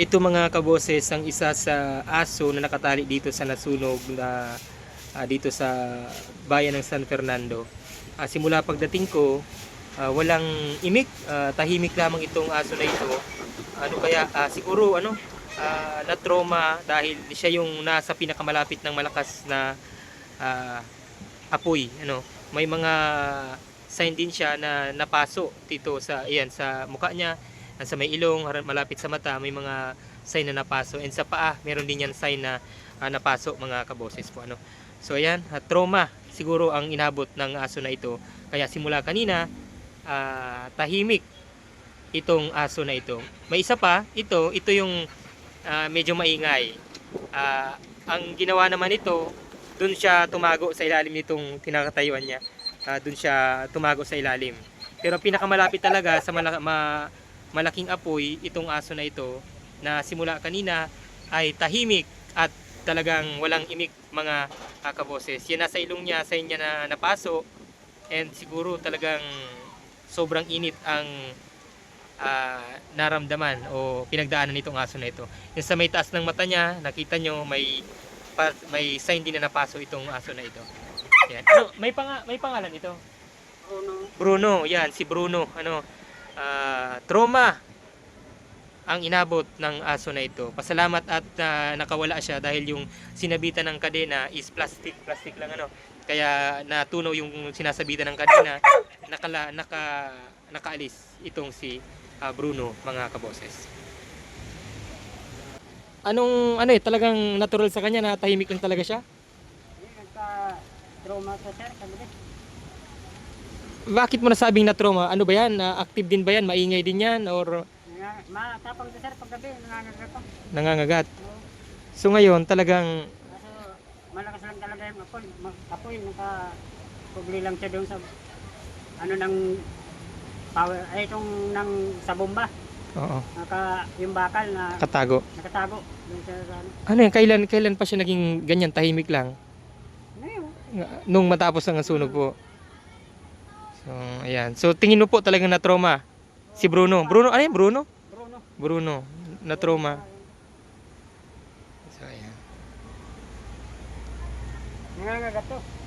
Ito mga kaboses ang isa sa aso na nakatali dito sa nasunog na ah, dito sa bayan ng San Fernando. Ah, simula pagdating ko, ah, walang imik, ah, tahimik lamang itong aso na ito. Ano kaya ah, siguro ano ah, na trauma dahil siya yung nasa pinakamalapit ng malakas na ah, apoy, ano. May mga sign din siya na napaso dito sa iyan sa mukha niya sa may ilong, malapit sa mata, may mga sign na napaso. And sa paa, meron din yan sign na ah, napaso mga kaboses po. Ano. So ayan, ah, trauma siguro ang inabot ng aso na ito. Kaya simula kanina, ah, tahimik itong aso na ito. May isa pa, ito, ito yung ah, medyo maingay. Ah, ang ginawa naman ito, dun siya tumago sa ilalim nitong tinakatayuan niya. Ah, dun siya tumago sa ilalim. Pero pinakamalapit talaga sa mala- ma- malaking apoy itong aso na ito na simula kanina ay tahimik at talagang walang imik mga ah, kaboses. Yan nasa ilong niya, sa niya na napaso and siguro talagang sobrang init ang ah, naramdaman o pinagdaanan nitong aso na ito. Yung sa may taas ng mata niya, nakita nyo may pa- may sign din na napaso itong aso na ito. Yan. Ano, may panga, may pangalan ito. Bruno. Bruno, yan si Bruno, ano, ah, trauma ang inabot ng aso na ito. Pasalamat at ah, nakawala siya dahil yung sinabitan ng kadena is plastic, plastic lang ano. Kaya natunaw yung sinasabitan ng kadena, nakala, naka, nakaalis itong si ah, Bruno, mga kaboses. Anong ano eh talagang natural sa kanya na tahimik lang talaga siya? Yan, nagka-trauma sa sir. Din. Bakit mo nasabing na trauma? Ano ba yan? Na active din ba yan? Maingay din yan? Or Matapang sa sir paggabi. Nangangagat ko. nangangagat? Oo. So ngayon talagang Kaso malakas lang talaga yung apoy. Apoy, naka kubli lang siya doon sa ano ng power ay itong ng sa bomba oo, naka yung bakal na katago. nakatago doon sa ano Ano yan? Kailan, kailan pa siya naging ganyan? Tahimik lang? ngayon Nga- Nung matapos ang sunog po. So, ayan. So, tingin mo po talagang na trauma si Bruno. Bruno, ano yan? Bruno? Bruno Bruno, na trauma. So, ayan. nangangagat to